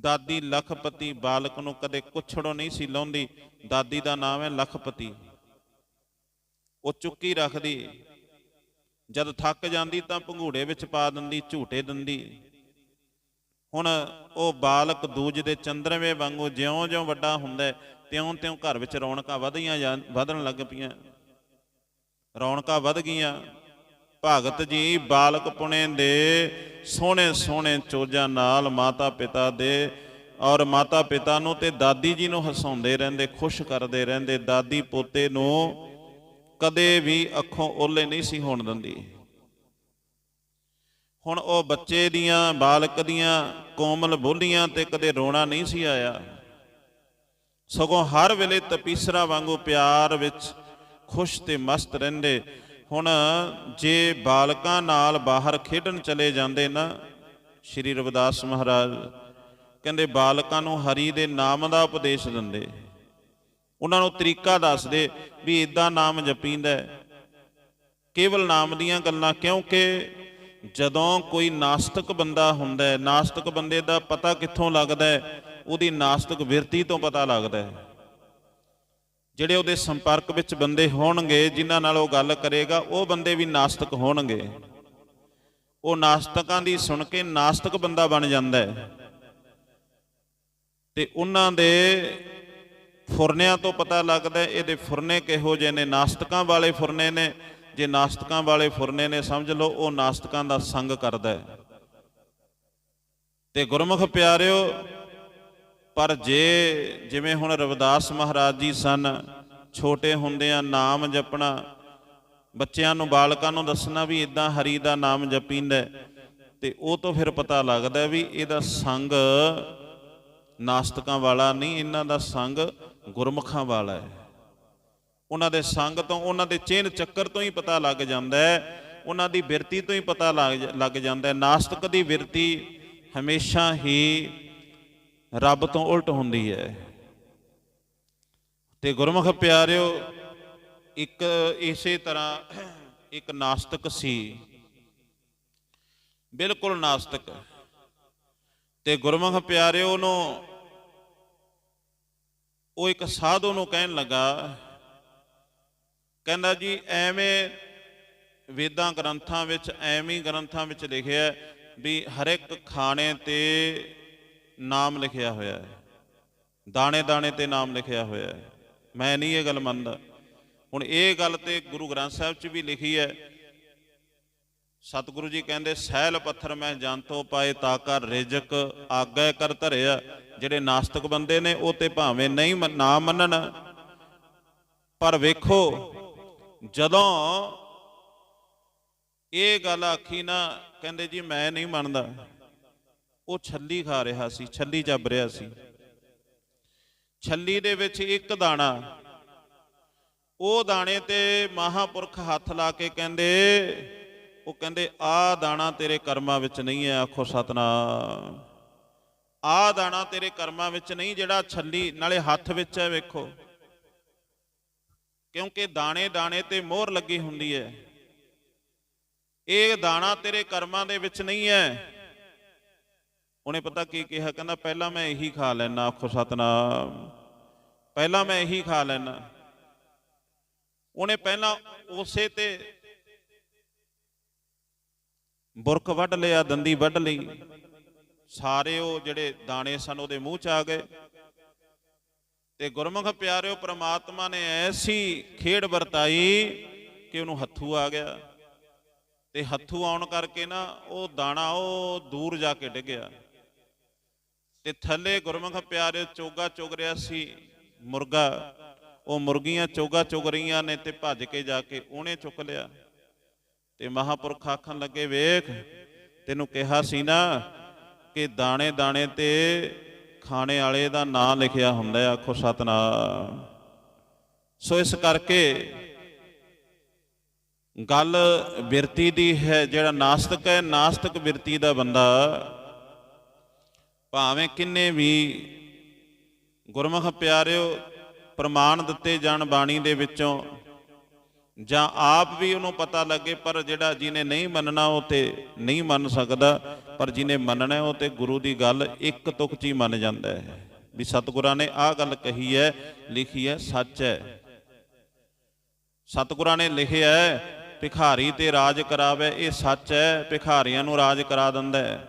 ਦਾਦੀ ਲਖਪਤੀ ਬਾਲਕ ਨੂੰ ਕਦੇ ਕੁਛੜੋਂ ਨਹੀਂ ਸੀ ਲਾਉਂਦੀ। ਦਾਦੀ ਦਾ ਨਾਮ ਹੈ ਲਖਪਤੀ। ਉਹ ਚੁੱਕੀ ਰੱਖਦੀ। ਜਦ ਥੱਕ ਜਾਂਦੀ ਤਾਂ ਭੰਗੂੜੇ ਵਿੱਚ ਪਾ ਦਿੰਦੀ, ਝੂਟੇ ਦਿੰਦੀ। ਹੁਣ ਉਹ ਬਾਲਕ ਦੂਜ ਦੇ ਚੰਦਰਵੇਂ ਵਾਂਗੂ ਜਿਉਂ-ਜਿਉਂ ਵੱਡਾ ਹੁੰਦਾ ਤਿਉਂ-ਤਿਉਂ ਘਰ ਵਿੱਚ ਰੌਣਕਾਂ ਵਧੀਆਂ ਜਾਂ ਵਧਣ ਲੱਗ ਪਈਆਂ। ਰੌਣਕਾਂ ਵਧ ਗਈਆਂ। ਭਗਤ ਜੀ ਬਾਲਕ ਪੁਣੇ ਦੇ ਸੋਹਣੇ ਸੋਹਣੇ ਚੋਜਾਂ ਨਾਲ ਮਾਤਾ ਪਿਤਾ ਦੇ ਔਰ ਮਾਤਾ ਪਿਤਾ ਨੂੰ ਤੇ ਦਾਦੀ ਜੀ ਨੂੰ ਹਸਾਉਂਦੇ ਰਹਿੰਦੇ, ਖੁਸ਼ ਕਰਦੇ ਰਹਿੰਦੇ। ਦਾਦੀ ਪੋਤੇ ਨੂੰ ਕਦੇ ਵੀ ਅੱਖੋਂ ਓਲੇ ਨਹੀਂ ਸੀ ਹੋਣ ਦਿੰਦੀ। ਹੁਣ ਉਹ ਬੱਚੇ ਦੀਆਂ, ਬਾਲਕ ਦੀਆਂ, ਕੋਮਲ ਬੋਲੀਆਂ ਤੇ ਕਦੇ ਰੋਣਾ ਨਹੀਂ ਸੀ ਆਇਆ। ਸਗੋਂ ਹਰ ਵੇਲੇ ਤਪੀਸਰਾ ਵਾਂਗੂ ਪਿਆਰ ਵਿੱਚ ਖੁਸ਼ ਤੇ ਮਸਤ ਰਹਿੰਦੇ। ਹੁਣ ਜੇ ਬਾਲਕਾਂ ਨਾਲ ਬਾਹਰ ਖੇਡਣ ਚਲੇ ਜਾਂਦੇ ਨਾ, ਸ਼੍ਰੀ ਰਵਿਦਾਸ ਮਹਾਰਾਜ ਕਹਿੰਦੇ, ਬਾਲਕਾਂ ਨੂੰ ਹਰੀ ਦੇ ਨਾਮ ਦਾ ਉਪਦੇਸ਼ ਦਿੰਦੇ। ਉਹਨਾਂ ਨੂੰ ਤਰੀਕਾ ਦੱਸਦੇ ਵੀ ਇਦਾਂ ਨਾਮ ਜਪੀਂਦਾ ਕੇਵਲ ਨਾਮ ਦੀਆਂ ਗੱਲਾਂ, ਕਿਉਂਕਿ ਜਦੋਂ ਕੋਈ ਨਾਸਤਕ ਬੰਦਾ ਹੁੰਦਾ ਹੈ, ਨਾਸਤਕ ਬੰਦੇ ਦਾ ਪਤਾ ਕਿੱਥੋਂ ਲੱਗਦਾ ਹੈ, ਉਹਦੀ ਨਾਸਤਿਕ ਵਿਰਤੀ ਤੋਂ ਪਤਾ ਲੱਗਦਾ ਹੈ। ਜਿਹੜੇ ਉਹਦੇ ਸੰਪਰਕ ਵਿੱਚ ਬੰਦੇ ਹੋਣਗੇ, ਜਿਨ੍ਹਾਂ ਨਾਲ ਉਹ ਗੱਲ ਕਰੇਗਾ, ਉਹ ਬੰਦੇ ਵੀ ਨਾਸਤਿਕ ਹੋਣਗੇ। ਉਹ ਨਾਸਤਕਾਂ ਦੀ ਸੁਣ ਕੇ ਨਾਸਤਕ ਬੰਦਾ ਬਣ ਜਾਂਦਾ ਹੈ। ਤੇ ਉਹਨਾਂ ਦੇ ਫੁਰਨਿਆਂ ਤੋਂ ਪਤਾ ਲੱਗਦਾ ਇਹਦੇ ਫੁਰਨੇ ਕਿਹੋ ਜਿਹੇ ਨੇ? ਨਾਸਤਕਾਂ ਵਾਲੇ ਫੁਰਨੇ ਨੇ। ਜੇ ਨਾਸਤਕਾਂ ਵਾਲੇ ਫੁਰਨੇ ਨੇ, ਸਮਝ ਲਓ, ਉਹ ਨਾਸਤਕਾਂ ਦਾ ਸੰਗ ਕਰਦਾ ਤੇ ਗੁਰਮੁਖ ਪਿਆਰਿਓ, ਪਰ ਜੇ ਜਿਵੇਂ ਹੁਣ ਰਵਿਦਾਸ ਮਹਾਰਾਜ ਜੀ ਸਨ, ਛੋਟੇ ਹੁੰਦਿਆਂ ਨਾਮ ਜਪਣਾ, ਬੱਚਿਆਂ ਨੂੰ, ਬਾਲਕਾਂ ਨੂੰ ਦੱਸਣਾ ਵੀ ਇਦਾਂ ਹਰੀ ਦਾ ਨਾਮ ਜਪੀਂਦਾ ਤੇ ਉਹ ਤੋਂ ਫਿਰ ਪਤਾ ਲੱਗਦਾ ਵੀ ਇਹਦਾ ਸੰਗ ਨਾਸਤਕਾਂ ਵਾਲਾ ਨਹੀਂ, ਇਹਨਾਂ ਦਾ ਸੰਗ ਗੁਰਮੁਖਾਂ ਵਾਲਾ ਹੈ। ਉਹਨਾਂ ਦੇ ਸੰਗ ਤੋਂ, ਉਹਨਾਂ ਦੇ ਚੇਨ ਚੱਕਰ ਤੋਂ ਹੀ ਪਤਾ ਲੱਗ ਜਾਂਦਾ ਹੈ। ਉਹਨਾਂ ਦੀ ਬਿਰਤੀ ਤੋਂ ਹੀ ਪਤਾ ਲੱਗ ਲੱਗ ਜਾਂਦਾ ਹੈ। ਨਾਸਤਕ ਦੀ ਬਿਰਤੀ ਹਮੇਸ਼ਾ ਹੀ ਰੱਬ ਤੋਂ ਉਲਟ ਹੁੰਦੀ ਹੈ। ਤੇ ਗੁਰਮੁਖ ਪਿਆਰਿਓ, ਇੱਕ ਇਸੇ ਤਰ੍ਹਾਂ ਇੱਕ ਨਾਸਤਕ ਸੀ। ਬਿਲਕੁਲ ਨਾਸਤਕ। ਤੇ ਗੁਰਮੁਖ ਪਿਆਰਿਓ ਨੂੰ ਉਹ ਇੱਕ ਸਾਧੂ ਨੂੰ ਕਹਿਣ ਲੱਗਾ, ਕਹਿੰਦਾ ਜੀ, ਐਵੇਂ ਵੇਦਾਂ ਗ੍ਰੰਥਾਂ ਵਿੱਚ, ਐਵੇਂ ਗ੍ਰੰਥਾਂ ਵਿੱਚ ਲਿਖਿਆ ਵੀ ਹਰ ਇੱਕ ਖਾਣੇ ਤੇ ਨਾਮ ਲਿਖਿਆ ਹੋਇਆ ਹੈ। ਦਾਣੇ ਦਾਣੇ ਤੇ ਨਾਮ ਲਿਖਿਆ ਹੋਇਆ ਹੈ। ਮੈਂ ਨਹੀਂ ਇਹ ਗੱਲ ਮੰਨਦਾ। ਹੁਣ ਇਹ ਗੱਲ ਤੇ ਗੁਰੂ ਗ੍ਰੰਥ ਸਾਹਿਬ 'ਚ ਵੀ ਲਿਖੀ ਹੈ ਸਤਿਗੁਰੂ ਜੀ ਕਹਿੰਦੇ, ਸਹਿਲ ਪੱਥਰ ਮੈਂ ਜੰਤੋ ਪਾਏ, ਤਾ ਕਰ ਰਿਜਕ ਆਗੈ ਕਰ ਧਰਿਆ। ਜਿਹੜੇ ਨਾਸਤਿਕ ਬੰਦੇ ਨੇ, ਉਹ ਤੇ ਭਾਵੇਂ ਨਹੀਂ ਨਾ ਮੰਨਣ, ਪਰ ਵੇਖੋ, ਜਦੋਂ ਇਹ ਗੱਲ ਆਖੀ ਨਾ, ਕਹਿੰਦੇ ਜੀ, ਮੈਂ ਨਹੀਂ ਮੰਨਦਾ। ਉਹ ਛੱਲੀ ਖਾ ਰਿਹਾ ਸੀ, ਛੱਲੀ ਚੱਬ ਰਿਹਾ ਸੀ। ਛੱਲੀ ਦੇ ਵਿੱਚ ਇੱਕ ਦਾਣਾ, ਉਹ ਦਾਣੇ ਤੇ ਮਹਾਪੁਰਖ ਹੱਥ ਲਾ ਕੇ ਕਹਿੰਦੇ ਉਹ ਕਹਿੰਦੇ, ਆ ਦਾਣਾ ਤੇਰੇ ਕਰਮਾਂ ਵਿੱਚ ਨਹੀਂ ਹੈ, ਆਖੋ ਸਤਨਾਮ। ਆ ਦਾਣਾ ਤੇਰੇ ਕਰਮਾਂ ਵਿੱਚ ਨਹੀਂ, ਜਿਹੜਾ ਛੱਲੀ ਨਾਲੇ ਹੱਥ ਵਿੱਚ ਹੈ, ਵੇਖੋ। ਕਿਉਂਕਿ ਦਾਣੇ ਦਾਣੇ ਤੇ ਮੋਹਰ ਲੱਗੀ ਹੁੰਦੀ ਹੈ। ਇਹ ਦਾਣਾ ਤੇਰੇ ਕਰਮਾਂ ਦੇ ਵਿੱਚ ਨਹੀਂ ਹੈ। ਉਹਨੇ ਪਤਾ ਕੀ ਕਿਹਾ? ਕਹਿੰਦਾ, ਪਹਿਲਾਂ ਮੈਂ ਇਹੀ ਖਾ ਲੈਣਾ ਆਖੋ ਸਤਨਾਮ। ਪਹਿਲਾਂ ਮੈਂ ਇਹੀ ਖਾ ਲੈਣਾ ਉਹਨੇ ਪਹਿਲਾਂ ਉਸੇ ਤੇ ਬੁਰਕ ਵੱਢ ਲਿਆ, ਦੰਦੀ ਵੱਢ ਲਈ। ਸਾਰੇ ਉਹ ਜਿਹੜੇ ਦਾਣੇ ਸਨ, ਉਹਦੇ ਮੂੰਹ ਚ ਆ ਗਏ। ਤੇ ਗੁਰਮੁਖ ਪਿਆਰਿਓ, ਪ੍ਰਮਾਤਮਾ ਨੇ ਐਸੀ ਖੇਡ ਵਰਤਾਈ ਕਿ ਉਹਨੂੰ ਹੱਥੂ ਆ ਗਿਆ। ਤੇ ਹੱਥੂ ਆਉਣ ਕਰਕੇ ਨਾ, ਉਹ ਦਾਣਾ ਉਹ ਦੂਰ ਜਾ ਕੇ ਡਿੱਗਿਆ ਤੇ ਥੱਲੇ ਗੁਰਮੁਖ ਪਿਆਰਿਓ ਚੋਗਾ ਚੁਗ ਰਿਹਾ ਸੀ, ਮੁਰਗਾ। ਉਹ ਮੁਰਗੀਆਂ ਚੋਗਾ ਚੁਗ ਰਹੀਆਂ ਨੇ ਤੇ ਭੱਜ ਕੇ ਜਾ ਕੇ ਉਹਨੇ ਚੁੱਕ ਲਿਆ। ਤੇ ਮਹਾਪੁਰਖ ਆਖਣ ਲੱਗੇ ਵੇਖ ਤੈਨੂੰ ਕਿਹਾ ਸੀ ਨਾ ਕਿ ਦਾਣੇ ਦਾਣੇ ਤੇ ਖਾਣੇ ਵਾਲੇ ਦਾ ਨਾਂ ਲਿਖਿਆ ਹੁੰਦਾ ਹੈ, ਆਖੋ ਸਤਨਾਮ। ਸੋ ਇਸ ਕਰਕੇ ਗੱਲ ਬਿਰਤੀ ਦੀ ਹੈ ਜਿਹੜਾ ਨਾਸਤਕ ਹੈ ਨਾਸਤਕ ਬਿਰਤੀ ਦਾ ਬੰਦਾ ਭਾਵੇਂ ਕਿੰਨੇ ਵੀ ਗੁਰਮੁਖ ਪਿਆਰਿਓ ਪ੍ਰਮਾਣ ਦਿੱਤੇ ਜਾਣ ਬਾਣੀ ਦੇ ਵਿੱਚੋਂ ਜਾਂ ਆਪ ਵੀ ਉਹਨੂੰ ਪਤਾ ਲੱਗੇ, ਪਰ ਜਿਹੜਾ ਜਿਹਨੇ ਨਹੀਂ ਮੰਨਣਾ ਉਹ ਤੇ ਨਹੀਂ ਮੰਨ ਸਕਦਾ, ਪਰ ਜਿਹਨੇ ਮੰਨਣਾ ਉਹ ਤੇ ਗੁਰੂ ਦੀ ਗੱਲ ਇੱਕ ਤੁਕ ਚ ਹੀ ਮੰਨ ਜਾਂਦਾ ਹੈ। ਵੀ ਸਤਿਗੁਰਾਂ ਨੇ ਆਹ ਗੱਲ ਕਹੀ ਹੈ, ਲਿਖੀ ਹੈ, ਸੱਚ ਹੈ। ਸਤਿਗੁਰਾਂ ਨੇ ਲਿਖਿਆ ਹੈ, ਭਿਖਾਰੀ ਤੇ ਰਾਜ ਕਰਾਵੇ, ਇਹ ਸੱਚ ਹੈ, ਭਿਖਾਰੀਆਂ ਨੂੰ ਰਾਜ ਕਰਾ ਦਿੰਦਾ ਹੈ।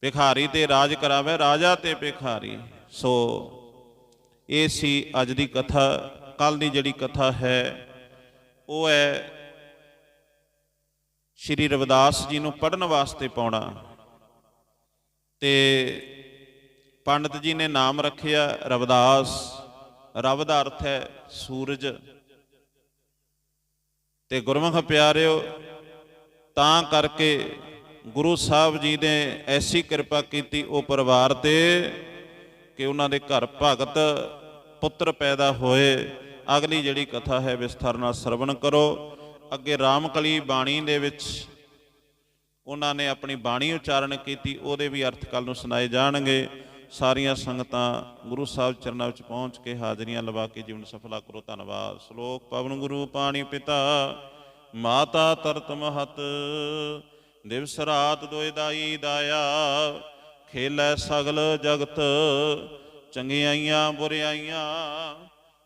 ਭਿਖਾਰੀ ਤੇ ਰਾਜ ਕਰਾਵੇ, ਰਾਜਾ ਤੇ ਭਿਖਾਰੀ। ਸੋ, ਇਹ ਸੀ ਅੱਜ ਦੀ ਕਥਾ। ਕੱਲ ਦੀ ਜਿਹੜੀ ਕਥਾ ਹੈ, ਉਹ ਹੈ ਸ਼੍ਰੀ ਰਵਿਦਾਸ ਜੀ ਨੂੰ ਪੜਨ ਵਾਸਤੇ ਪਾਉਣਾ। ਤੇ ਪੰਡਤ ਜੀ ਨੇ ਨਾਮ ਰੱਖਿਆ ਰਵਿਦਾਸ। ਰਵ ਦਾ ਅਰਥ ਹੈ ਸੂਰਜ। ਤੇ ਗੁਰਮੁਖ ਪਿਆਰਿਓ, ਤਾਂ ਕਰਕੇ ਗੁਰੂ ਸਾਹਿਬ ਜੀ ਨੇ ਐਸੀ ਕਿਰਪਾ ਕੀਤੀ ਉਹ ਪਰਿਵਾਰ ਤੇ ਕਿ ਉਹਨਾਂ ਦੇ ਘਰ ਭਗਤ ਪੁੱਤਰ ਪੈਦਾ ਹੋਏ। ਅਗਲੀ ਜਿਹੜੀ ਕਥਾ ਹੈ ਵਿਸਥਾਰ ਨਾਲ ਸਰਵਣ ਕਰੋ। ਅੱਗੇ ਰਾਮਕਲੀ ਬਾਣੀ ਦੇ ਵਿੱਚ ਉਹਨਾਂ ਨੇ ਆਪਣੀ ਬਾਣੀ ਉਚਾਰਨ ਕੀਤੀ, ਉਹਦੇ ਵੀ ਅਰਥ ਕੱਲ ਨੂੰ ਸੁਣਾਏ ਜਾਣਗੇ। ਸਾਰੀਆਂ ਸੰਗਤਾਂ ਗੁਰੂ ਸਾਹਿਬ ਚਰਨਾਂ ਵਿੱਚ ਪਹੁੰਚ ਕੇ ਹਾਜ਼ਰੀਆਂ ਲਵਾ ਕੇ ਜੀਵਨ ਸਫਲਾ ਕਰੋ। ਧੰਨਵਾਦ। ਸ਼ਲੋਕ ਪਵਨ ਗੁਰੂ ਪਾਣੀ ਪਿਤਾ, ਮਾਤਾ ਤਰਤ ਮਹਤ, ਦਿਵਸ ਰਾਤ ਦੋਇ ਦਾਈ ਦਾਇਆ, ਖੇਲੇ ਸਗਲ ਜਗਤ, ਚੰਗਿਆਈਆਂ ਬੁਰਿਆਈਆਂ।